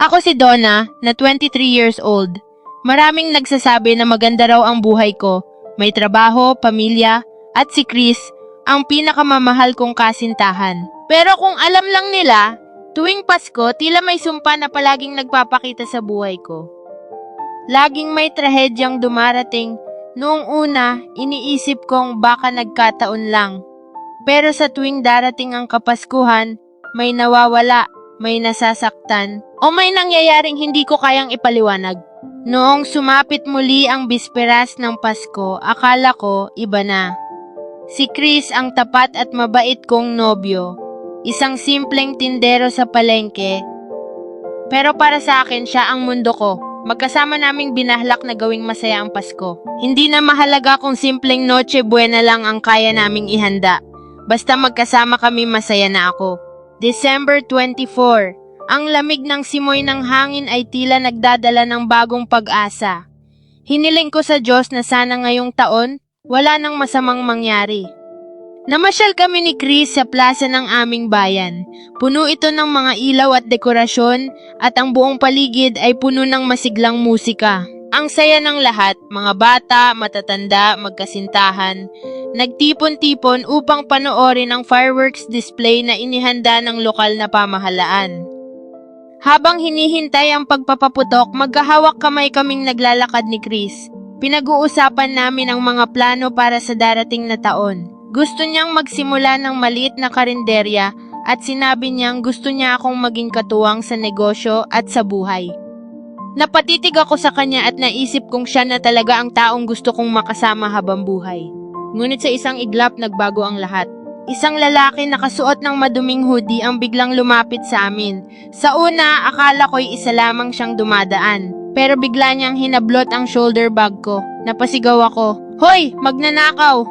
Ako si Donna, na 23 years old. Maraming nagsasabi na maganda raw ang buhay ko. May trabaho, pamilya, at si Chris, ang pinakamamahal kong kasintahan. Pero kung alam lang nila, tuwing Pasko, tila may sumpa na palaging nagpapakita sa buhay ko. Laging may trahedyang dumarating. Noong una, iniisip kong baka nagkataon lang. Pero sa tuwing darating ang Kapaskuhan, may nawawala, may nasasaktan, o may nangyayaring hindi ko kayang ipaliwanag. Noong sumapit muli ang bisperas ng Pasko, akala ko iba na. Si Chris ang tapat at mabait kong nobyo. Isang simpleng tindero sa palengke. Pero para sa akin, siya ang mundo ko. Magkasama naming binahlak na gawing masaya ang Pasko. Hindi na mahalaga kung simpleng Noche Buena lang ang kaya naming ihanda. Basta magkasama kami masaya na ako. December 24. Ang lamig ng simoy ng hangin ay tila nagdadala ng bagong pag-asa. Hiniling ko sa Diyos na sana ngayong taon, wala nang masamang mangyari. Namasyal kami ni Chris sa plaza ng aming bayan. Puno ito ng mga ilaw at dekorasyon at ang buong paligid ay puno ng masiglang musika. Ang saya ng lahat, mga bata, matatanda, magkasintahan, nagtipon-tipon upang panoorin ang fireworks display na inihanda ng lokal na pamahalaan. Habang hinihintay ang pagpapaputok, magkahawak kamay kaming naglalakad ni Chris. Pinag-uusapan namin ang mga plano para sa darating na taon. Gusto niyang magsimula ng maliit na karinderya at sinabi niyang gusto niya akong maging katuwang sa negosyo at sa buhay. Napatitig ako sa kanya at naisip kong siya na talaga ang taong gusto kong makasama habang buhay. Ngunit sa isang iglap nagbago ang lahat. Isang lalaki nakasuot ng maduming hoodie ang biglang lumapit sa amin. Sa una, akala ko'y isa lamang siyang dumadaan. Pero bigla niyang hinablot ang shoulder bag ko. Napasigaw ako, Hoy! Magnanakaw!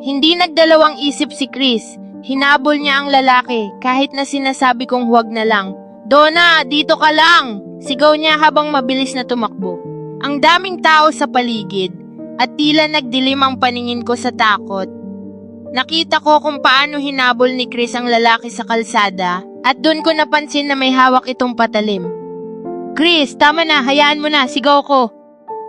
Hindi nagdalawang isip si Chris. Hinabol niya ang lalaki kahit na sinasabi kong huwag na lang. Donna, dito ka lang! Sigaw niya habang mabilis na tumakbo. Ang daming tao sa paligid at tila nagdilim ang paningin ko sa takot. Nakita ko kung paano hinabol ni Chris ang lalaki sa kalsada at doon ko napansin na may hawak itong patalim. Chris, tama na, hayaan mo na, sigaw ko.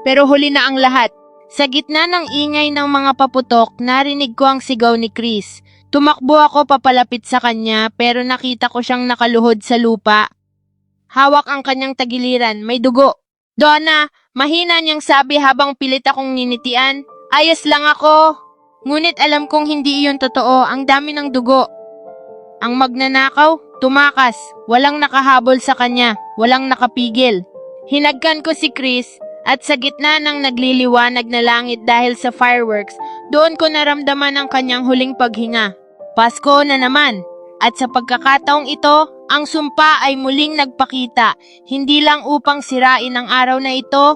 Pero huli na ang lahat. Sa gitna ng ingay ng mga paputok, narinig ko ang sigaw ni Chris. Tumakbo ako papalapit sa kanya pero nakita ko siyang nakaluhod sa lupa. Hawak ang kanyang tagiliran, may dugo. Donna, mahina niyang sabi habang pilit akong ninitian. Ayos lang ako. Ngunit alam kong hindi iyon totoo, ang dami ng dugo. Ang magnanakaw, tumakas, walang nakahabol sa kanya, walang nakapigil. Hinagkan ko si Chris at sa gitna ng nagliliwanag na langit dahil sa fireworks, doon ko naramdaman ang kanyang huling paghinga. Pasko na naman. At sa pagkakataong ito, ang sumpa ay muling nagpakita, hindi lang upang sirain ang araw na ito,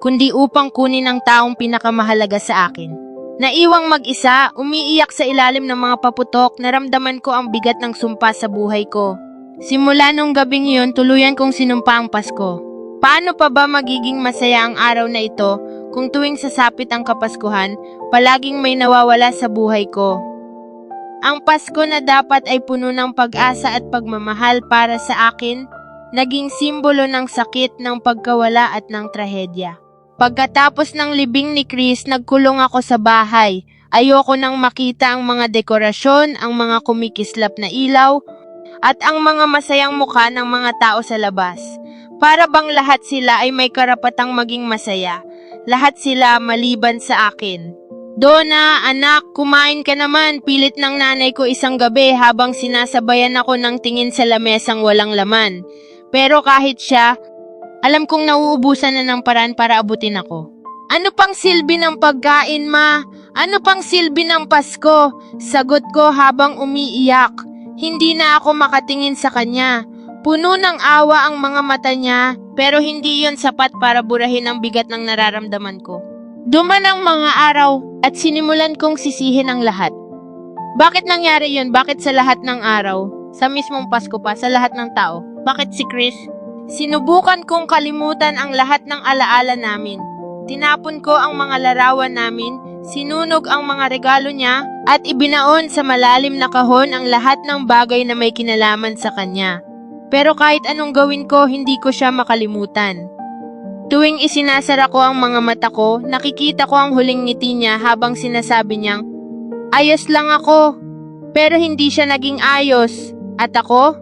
kundi upang kunin ang taong pinakamahalaga sa akin. Naiwang mag-isa, umiiyak sa ilalim ng mga paputok, naramdaman ko ang bigat ng sumpa sa buhay ko. Simula nung gabing iyon, tuluyan kong sinumpa ang Pasko. Paano pa ba magiging masaya ang araw na ito kung tuwing sasapit ang Kapaskuhan, palaging may nawawala sa buhay ko? Ang Pasko na dapat ay puno ng pag-asa at pagmamahal para sa akin, naging simbolo ng sakit ng pagkawala at ng trahedya. Pagkatapos ng libing ni Chris, nagkulong ako sa bahay. Ayoko nang makita ang mga dekorasyon, ang mga kumikislap na ilaw, at ang mga masayang mukha ng mga tao sa labas. Para bang lahat sila ay may karapatang maging masaya. Lahat sila maliban sa akin. Donna, anak, kumain ka naman. Pilit ng nanay ko isang gabi habang sinasabayan ako ng tingin sa lamesang walang laman. Pero kahit siya, alam kong nauubusan na ng paraan para abutin ako. Ano pang silbi ng pagkain, ma? Ano pang silbi ng Pasko? Sagot ko habang umiiyak. Hindi na ako makatingin sa kanya. Puno ng awa ang mga mata niya, pero hindi yon sapat para burahin ang bigat ng nararamdaman ko. Duman ang mga araw at sinimulan kong sisihin ang lahat. Bakit nangyari yon? Bakit sa lahat ng araw? Sa mismong Pasko pa, sa lahat ng tao? Bakit si Chris? Sinubukan kong kalimutan ang lahat ng alaala namin. Tinapon ko ang mga larawan namin, sinunog ang mga regalo niya, at ibinaon sa malalim na kahon ang lahat ng bagay na may kinalaman sa kanya. Pero kahit anong gawin ko, hindi ko siya makalimutan. Tuwing isinasara ko ang mga mata ko, nakikita ko ang huling ngiti niya habang sinasabi niyang, Ayos lang ako, pero hindi siya naging ayos. At ako?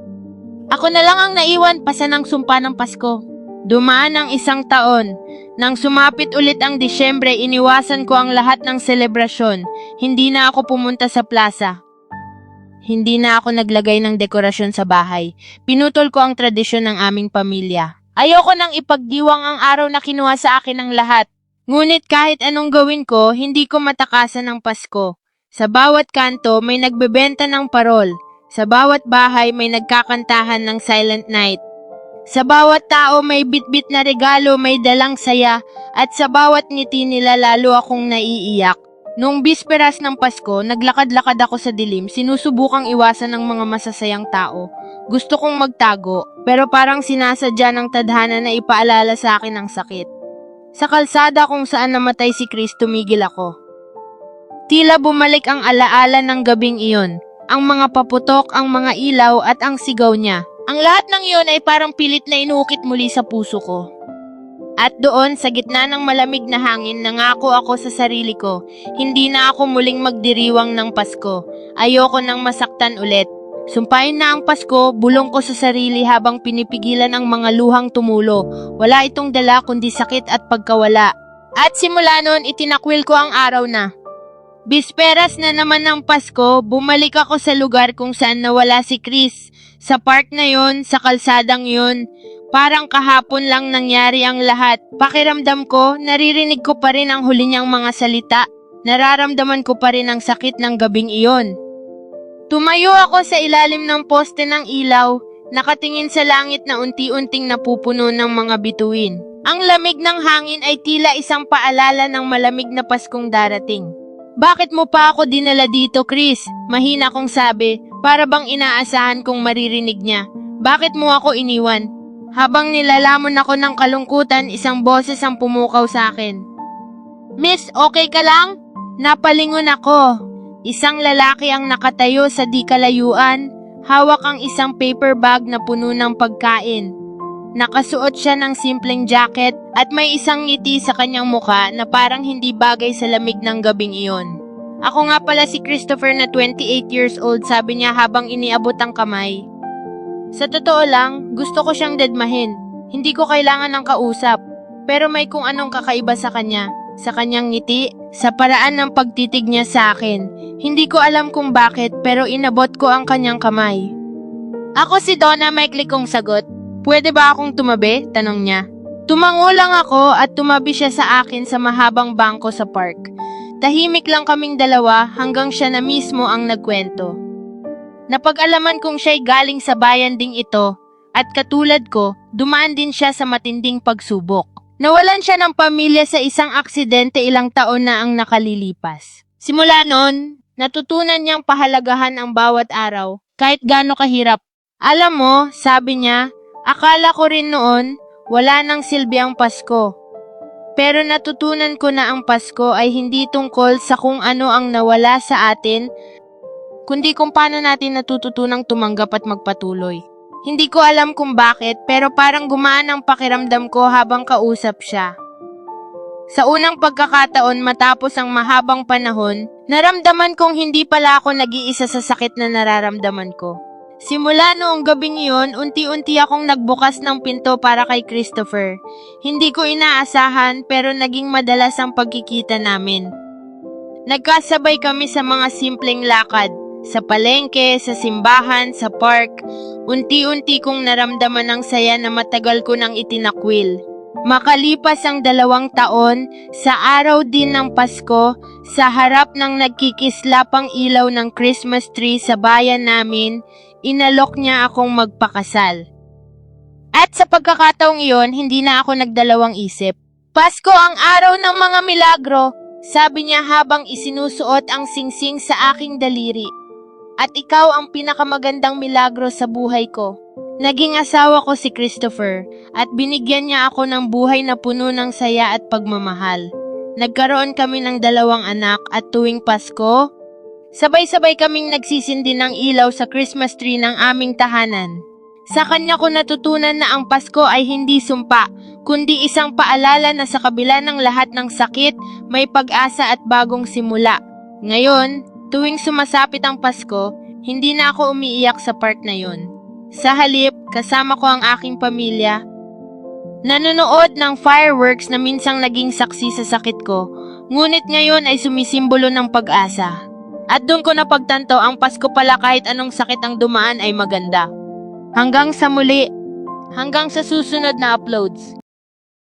Ako na lang ang naiwan pasa ng sumpa ng Pasko. Dumaan ang isang taon. Nang sumapit ulit ang Disyembre, iniwasan ko ang lahat ng selebrasyon. Hindi na ako pumunta sa plaza. Hindi na ako naglagay ng dekorasyon sa bahay. Pinutol ko ang tradisyon ng aming pamilya. Ayoko nang ipagdiwang ang araw na kinuha sa akin ng lahat. Ngunit kahit anong gawin ko, hindi ko matakasan ng Pasko. Sa bawat kanto may nagbebenta ng parol. Sa bawat bahay may nagkakantahan ng Silent Night. Sa bawat tao may bitbit na regalo, may dalang saya, at sa bawat ngiti nila lalo akong naiiyak. Nung bisperas ng Pasko, naglakad-lakad ako sa dilim, sinusubukang iwasan ng mga masasayang tao. Gusto kong magtago, pero parang sinasadya ng tadhana na ipaalala sa akin ang sakit. Sa kalsada kung saan namatay si Chris, tumigil ako. Tila bumalik ang alaala ng gabing iyon. Ang mga paputok, ang mga ilaw at ang sigaw niya. Ang lahat ng iyon ay parang pilit na inuukit muli sa puso ko. At doon, sa gitna ng malamig na hangin, nangako ako sa sarili ko, hindi na ako muling magdiriwang ng Pasko. Ayoko nang masaktan ulit. Sumpain na ang Pasko, bulong ko sa sarili habang pinipigilan ang mga luhang tumulo. Wala itong dala kundi sakit at pagkawala. At simula noon, itinakwil ko ang araw na. Bisperas na naman ng Pasko, bumalik ako sa lugar kung saan nawala si Chris. Sa park na yon, sa kalsadang yon, parang kahapon lang nangyari ang lahat. Pakiramdam ko, naririnig ko pa rin ang huli niyang mga salita. Nararamdaman ko pa rin ang sakit ng gabing iyon. Tumayo ako sa ilalim ng poste ng ilaw, nakatingin sa langit na unti-unting napupuno ng mga bituin. Ang lamig ng hangin ay tila isang paalala ng malamig na Paskong darating. Bakit mo pa ako dinala dito, Chris? Mahina kong sabi, para bang inaasahan kong maririnig niya. Bakit mo ako iniwan? Habang nilalamon ako ng kalungkutan, isang boses ang pumukaw sa akin. Miss, okay ka lang? Napalingon ako. Isang lalaki ang nakatayo sa di kalayuan, hawak ang isang paper bag na puno ng pagkain. Nakasuot siya ng simpleng jacket at may isang ngiti sa kanyang muka na parang hindi bagay sa lamig ng gabing iyon. Ako nga pala si Christopher na 28 years old sabi niya habang iniabot ang kamay. Sa totoo lang, gusto ko siyang dedmahin. Hindi ko kailangan ng kausap. Pero may kung anong kakaiba sa kanya. Sa kanyang ngiti, sa paraan ng pagtitig niya sa akin. Hindi ko alam kung bakit pero inabot ko ang kanyang kamay. Ako si Donna, maikli kong sagot. Pwede ba akong tumabi? Tanong niya. Tumango lang ako at tumabi siya sa akin sa mahabang bangko sa park. Tahimik lang kaming dalawa hanggang siya na mismo ang nagkwento. Napag-alaman kong siya'y galing sa bayan ding ito at katulad ko, dumaan din siya sa matinding pagsubok. Nawalan siya ng pamilya sa isang aksidente ilang taon na ang nakalilipas. Simula noon, natutunan niyang pahalagahan ang bawat araw kahit gaano kahirap. Alam mo, sabi niya, akala ko rin noon wala nang silbi ang Pasko. Pero natutunan ko na ang Pasko ay hindi tungkol sa kung ano ang nawala sa atin, kundi kung paano natin natututunang tumanggap at magpatuloy. Hindi ko alam kung bakit, pero parang gumaan ang pakiramdam ko habang kausap siya. Sa unang pagkakataon matapos ang mahabang panahon, naramdaman kong hindi pala ako nag-iisa sa sakit na nararamdaman ko. Simula noong gabing iyon, unti-unti akong nagbukas ng pinto para kay Christopher. Hindi ko inaasahan pero naging madalas ang pagkikita namin. Nagkasabay kami sa mga simpleng lakad, sa palengke, sa simbahan, sa park. Unti-unti kong naramdaman ang saya na matagal ko nang itinakwil. Makalipas ang dalawang taon, sa araw din ng Pasko, sa harap ng nagkikislapang ilaw ng Christmas tree sa bayan namin, inalok niya akong magpakasal. At sa pagkakataong iyon, hindi na ako nagdalawang isip. Pasko ang araw ng mga milagro, sabi niya habang isinusuot ang singsing sa aking daliri. At ikaw ang pinakamagandang milagro sa buhay ko. Naging asawa ko si Christopher at binigyan niya ako ng buhay na puno ng saya at pagmamahal. Nagkaroon kami ng dalawang anak at tuwing Pasko, sabay-sabay kaming nagsisindi ng ilaw sa Christmas tree ng aming tahanan. Sa kanya ko natutunan na ang Pasko ay hindi sumpa, kundi isang paalala na sa kabila ng lahat ng sakit, may pag-asa at bagong simula. Ngayon, tuwing sumasapit ang Pasko, hindi na ako umiiyak sa part na yun. Sa halip, kasama ko ang aking pamilya. Nanonood ng fireworks na minsang naging saksi sa sakit ko, ngunit ngayon ay sumisimbolo ng pag-asa. At doon ko napagtanto ang Pasko pala kahit anong sakit ang dumaan ay maganda. Hanggang sa muli, hanggang sa susunod na uploads.